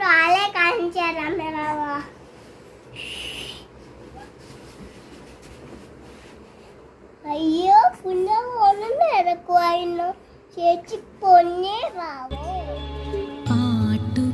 రాలే కాంచారా బాబా. అయ్యో పుల్ల పోను ఎరకు ఆయన చేర్చి పొన్నే రావే పాటు